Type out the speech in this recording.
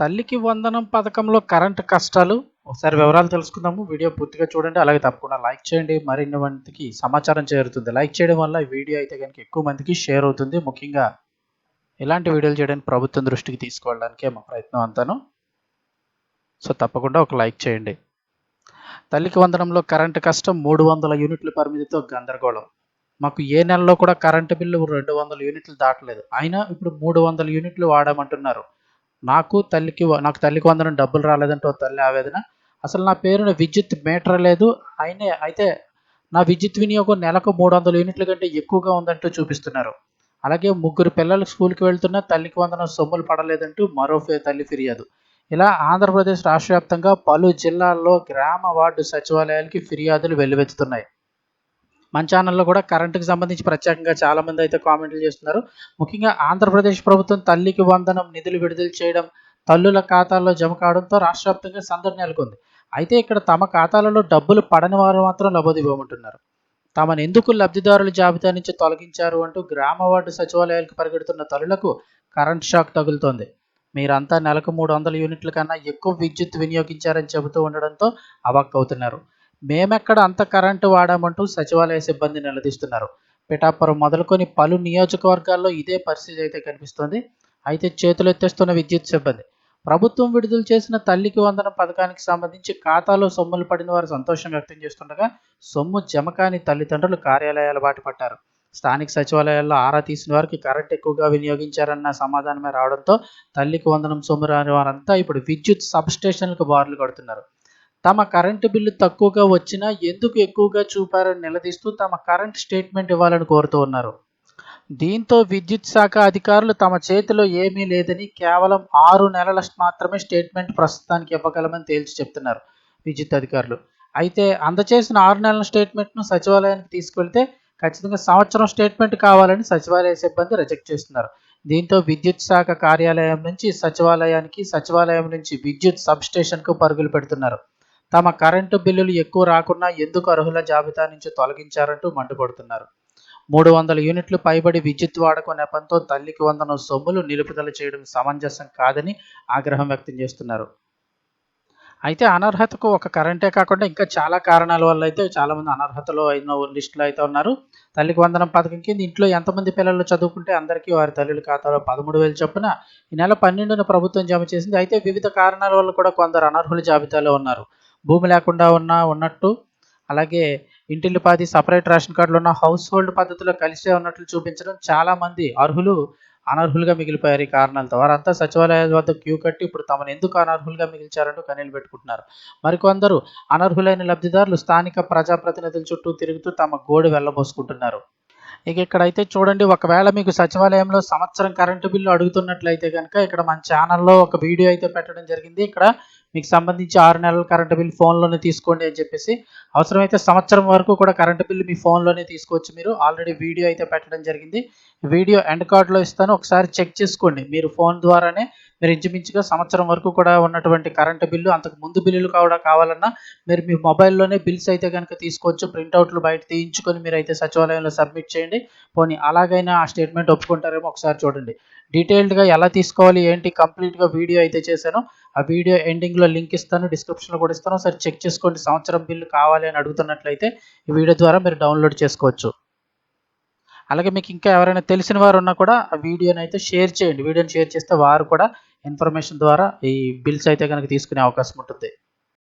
తల్లికి వందనం పథకంలో కరెంట్ కష్టాలు. ఒకసారి వివరాలు తెలుసుకుందాము. వీడియో పూర్తిగా చూడండి. అలాగే తప్పకుండా లైక్ చేయండి. మరిన్ని మందికి సమాచారం చేరుతుంది. లైక్ చేయడం వల్ల ఈ వీడియో అయితే కనుక ఎక్కువ మందికి షేర్ అవుతుంది. ముఖ్యంగా ఇలాంటి వీడియోలు చేయడానికి ప్రభుత్వం దృష్టికి తీసుకువెళ్ళడానికే మా ప్రయత్నం అంతాను. సో తప్పకుండా ఒక లైక్ చేయండి. తల్లికి వందనంలో కరెంటు కష్టం మూడు వందల యూనిట్ల పరిమితితో గందరగోళం. మాకు ఏ నెలలో కూడా కరెంటు బిల్లు రెండు వందల యూనిట్లు దాటలేదు. అయినా ఇప్పుడు మూడు వందల యూనిట్లు వాడమంటున్నారు. నాకు తల్లికి నాకు తల్లికి వందనం డబ్బులు రాలేదంటే ఓ తల్లి ఆవేదన. అసలు నా పేరున విద్యుత్ మీటర్ లేదు. అయినే అయితే నా విద్యుత్ వినియోగం నెలకు మూడు వందల యూనిట్ల కంటే ఎక్కువగా ఉందంటూ చూపిస్తున్నారు. అలాగే ముగ్గురు పిల్లలు స్కూల్కి వెళ్తున్నా తల్లికి వందనం సొమ్ములు పడలేదంటూ మరో తల్లి ఫిర్యాదు. ఇలా ఆంధ్రప్రదేశ్ రాష్ట్ర వ్యాప్తంగా పలు జిల్లాల్లో గ్రామ వార్డు సచివాలయాలకి ఫిర్యాదులు వెల్లువెత్తుతున్నాయి. మన ఛానల్లో కూడా కరెంటుకి సంబంధించి ప్రత్యేకంగా చాలా మంది అయితే కామెంట్లు చేస్తున్నారు. ముఖ్యంగా ఆంధ్రప్రదేశ్ ప్రభుత్వం తల్లికి వందనం నిధులు విడుదల చేయడం తల్లుల ఖాతాల్లో జమ కావడంతో రాష్ట్ర వ్యాప్తంగా సందడి నెలకొంది. అయితే ఇక్కడ తమ ఖాతాలలో డబ్బులు పడని వారు మాత్రం లబోదివ్వమంటున్నారు తమను ఎందుకు లబ్ధిదారుల జాబితా నుంచి తొలగించారు అంటూ గ్రామ వార్డు సచివాలయాలకు పరిగెడుతున్న తల్లులకు కరెంట్ షాక్ తగులుతోంది. మీరంతా నెలకు మూడు వందల యూనిట్ల కన్నా ఎక్కువ విద్యుత్ వినియోగించారని చెబుతూ ఉండడంతో అవాక్కవుతున్నారు మేమెక్కడ అంత కరెంటు వాడామంటూ సచివాలయ సిబ్బంది నిలదీస్తున్నారు. పిఠాపురం మొదలుకొని పలు నియోజకవర్గాల్లో ఇదే పరిస్థితి అయితే కనిపిస్తోంది. అయితే చేతులు ఎత్తేస్తున్న విద్యుత్ సిబ్బంది ప్రభుత్వం విడుదల చేసిన తల్లికి వందనం పథకానికి సంబంధించి ఖాతాలో సొమ్ములు పడిన వారు సంతోషం వ్యక్తం చేస్తుండగా సొమ్ము జమ కాని తల్లిదండ్రులు కార్యాలయాల బాట పట్టారు స్థానిక సచివాలయాల్లో ఆరా తీసిన వారికి కరెంట్ ఎక్కువగా వినియోగించారన్న సమాధానమే రావడంతో తల్లికి వందనం సొమ్ము రాని వారంతా ఇప్పుడు విద్యుత్ సబ్ స్టేషన్లకు బార్లు కడుతున్నారు. తమ కరెంటు బిల్లు తక్కువగా వచ్చినా ఎందుకు ఎక్కువగా చూపారని నిలదీస్తూ తమ కరెంట్ స్టేట్మెంట్ ఇవ్వాలని కోరుతూ ఉన్నారు. దీంతో విద్యుత్ శాఖ అధికారులు తమ చేతిలో ఏమీ లేదని కేవలం ఆరు నెలల మాత్రమే స్టేట్మెంట్ ప్రస్తుతానికి ఇవ్వగలమని తేల్చి చెప్తున్నారు విద్యుత్ అధికారులు. అయితే అందచేసిన ఆరు నెలల స్టేట్మెంట్ను సచివాలయానికి తీసుకెళ్తే ఖచ్చితంగా సంవత్సరం స్టేట్మెంట్ కావాలని సచివాలయ సిబ్బంది రిజెక్ట్ చేస్తున్నారు. దీంతో విద్యుత్ శాఖ కార్యాలయం నుంచి సచివాలయానికి సచివాలయం నుంచి విద్యుత్ సబ్ స్టేషన్కు పరుగులు పెడుతున్నారు. తమ కరెంటు బిల్లులు ఎక్కువ రాకున్నా ఎందుకు అర్హుల జాబితా నుంచి తొలగించారంటూ మండిపడుతున్నారు. మూడు వందల యూనిట్లు పైబడి విద్యుత్ వాడకం నెపంతో తల్లికి వందన సొమ్ములు నిలుపుదల చేయడం సమంజసం కాదని ఆగ్రహం వ్యక్తం చేస్తున్నారు. అయితే అనర్హతకు ఒక కరెంటే కాకుండా ఇంకా చాలా కారణాల వల్ల అయితే చాలామంది అనర్హతలో అయిన లిస్టులో అయితే ఉన్నారు. తల్లికి వందనం పథకం కింద ఇంట్లో ఎంతమంది పిల్లలు చదువుకుంటే అందరికీ వారి తల్లుల ఖాతాలో పదమూడు వేలు చొప్పున ఈ నెల పన్నెండున ప్రభుత్వం జమ చేసింది. అయితే వివిధ కారణాల వల్ల కూడా కొందరు అనర్హుల జాబితాలో ఉన్నారు. భూమి లేకుండా ఉన్నా ఉన్నట్టు. అలాగే ఇంటిల్లిపాది సపరేట్ రేషన్ కార్డులు ఉన్న హౌస్ హోల్డ్ పద్ధతిలో కలిసే ఉన్నట్లు చూపించడం చాలా మంది అర్హులు అనర్హులుగా మిగిలిపోయారు ఈ కారణాలతో. వారంతా సచివాలయాల వద్ద క్యూ కట్టి ఇప్పుడు తమను ఎందుకు అనర్హులుగా మిగిల్చారంటూ కనీలు పెట్టుకుంటున్నారు. మరికొందరు అనర్హులైన లబ్ధిదారులు స్థానిక ప్రజాప్రతినిధుల చుట్టూ తిరుగుతూ తమ గోడు వెళ్ళబోసుకుంటున్నారు. ఇక ఇక్కడైతే చూడండి ఒకవేళ మీకు సచివాలయంలో సంవత్సరం కరెంటు బిల్లు అడుగుతున్నట్లయితే కనుక ఇక్కడ మన ఛానల్లో ఒక వీడియో అయితే పెట్టడం జరిగింది. ఇక్కడ మీకు సంబంధించి ఆరు నెలల కరెంటు బిల్ ఫోన్లోనే తీసుకోండి అని చెప్పేసి అవసరమైతే సంవత్సరం వరకు కూడా కరెంటు బిల్లు మీ ఫోన్లోనే తీసుకోవచ్చు మీరు. ఆల్రెడీ వీడియో అయితే పెట్టడం జరిగింది. వీడియో ఎండ్ కార్డ్లో ఇస్తాను. ఒకసారి చెక్ చేసుకోండి. మీరు ఫోన్ ద్వారానే మీరు ఇంచుమించుగా సంవత్సరం వరకు కూడా ఉన్నటువంటి కరెంటు బిల్లు అంతకు ముందు బిల్లులు కూడా కావాలన్నా మీరు మీ మొబైల్లోనే బిల్స్ అయితే కనుక తీసుకోవచ్చు. ప్రింట్అవుట్లు బయట తీయించుకొని మీరు అయితే సచివాలయంలో సబ్మిట్ చేయండి. పోనీ అలాగైనా ఆ స్టేట్మెంట్ ఒప్పుకుంటారేమో ఒకసారి చూడండి. డీటెయిల్డ్గా ఎలా తీసుకోవాలి ఏంటి కంప్లీట్గా వీడియో అయితే చేశాను. ఆ వీడియో ఎండింగ్లో లింక్ ఇస్తాను డిస్క్రిప్షన్లో కూడా ఇస్తాను. ఒకసారి చెక్ చేసుకోండి సంవత్సరం బిల్లు కావాలి అని అడుగుతున్నట్లయితే ఈ వీడియో ద్వారా మీరు డౌన్లోడ్ చేసుకోవచ్చు. అలాగే మీకు ఇంకా ఎవరైనా తెలిసిన వారు ఉన్నా కూడా ఆ వీడియోని అయితే షేర్ చేయండి. వీడియోని షేర్ చేస్తే వారు కూడా ఇన్ఫర్మేషన్ ద్వారా ఈ బిల్స్ అయితే కనుక తీసుకునే అవకాశం ఉంటుంది.